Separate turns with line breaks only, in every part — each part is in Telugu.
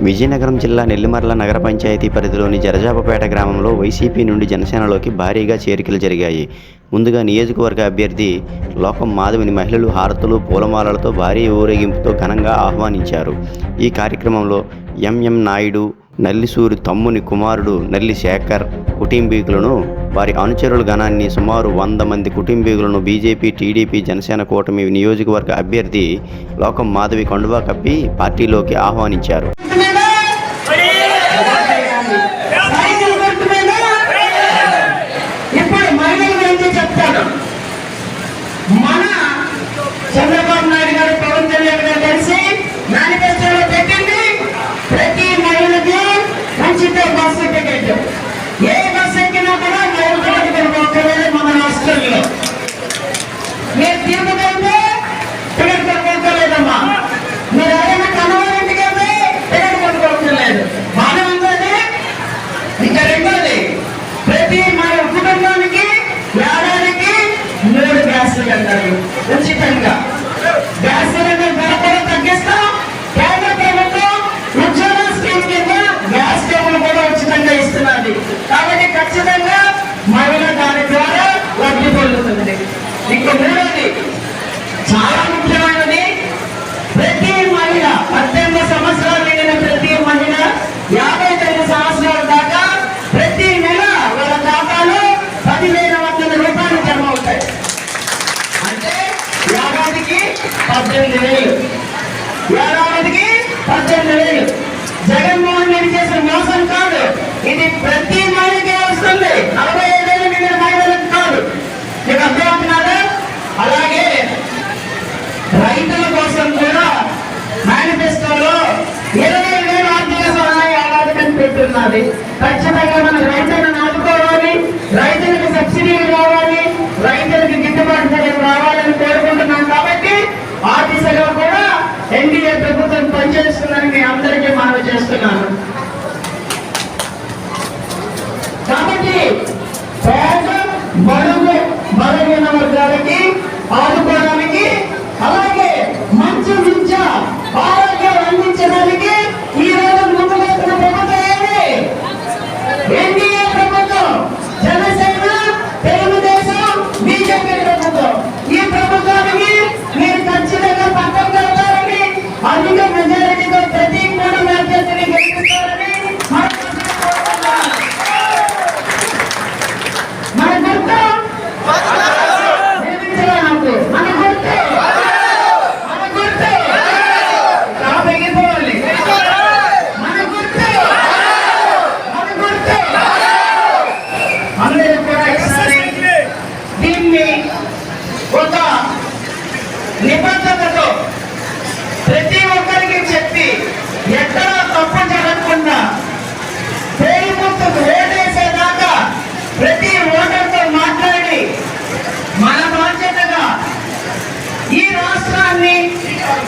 విజయనగరం జిల్లా నెల్లిమర్ల నగర పంచాయతీ పరిధిలోని జరజాపపేట గ్రామంలో వైసీపీ నుండి జనసేనలోకి భారీగా చేరికలు జరిగాయి. ముందుగా నియోజకవర్గ అభ్యర్థి లోకం మాధవిని మహిళలు హారతులు పూలమాలలతో భారీ ఊరేగింపుతో ఘనంగా ఆహ్వానించారు. ఈ కార్యక్రమంలో ఎంఎం నాయుడు నల్లిసూరి తమ్ముని కుమారుడు నల్లి శేఖర్ కుటుంబీకులను వారి అనుచరుల గణాన్ని సుమారు వంద మంది కుటుంబీకులను బీజేపీ టీడీపీ జనసేన కూటమి నియోజకవర్గ అభ్యర్థి లోకం మాధవి కండువా కప్పి పార్టీలోకి ఆహ్వానించారు.
గ్యాస్ ఉచితంగా గ్యాస్ పద్దెనిమిది జగన్మోహన్ రెడ్డి చేసిన మోసం కాదు. ఇది ప్రతి మహిళకి వస్తుంది. అరవై ఐదేళ్ళు నిండిన మహిళలకు కాదు. మీకు అర్థమవుతున్నారా అలాగే రైతుల కోసం కూడా మేనిఫెస్టోలో ఇరవై వేలు ఆర్థిక సహాయ ఏడాదికని పెట్టున్నది ఖచ్చితంగా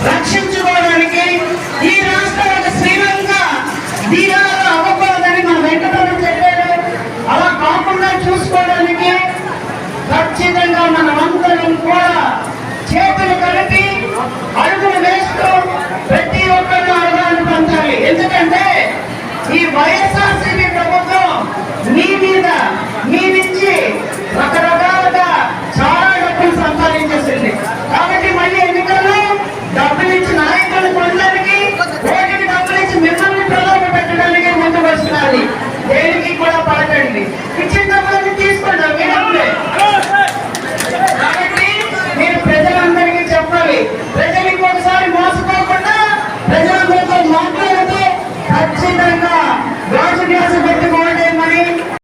రక్షించుకోవడానికి ఈ రాష్ట్రం ఒక శ్రీలంక దీనాలు అవ్వకూడదని మన వెంకటరమణ చెప్పారు. అలా కాకుండా చూసుకోవడానికి ఖచ్చితంగా మన అందరం కూడా చేతులు కలిపి అడుగులు వేస్తూ ప్రతి ఒక్కరు అవగాహన పొందాలి ఎందుకంటే ఈ వైఎస్ఆర్సీపీ ప్రభుత్వం మీ మీద మీరిచ్చే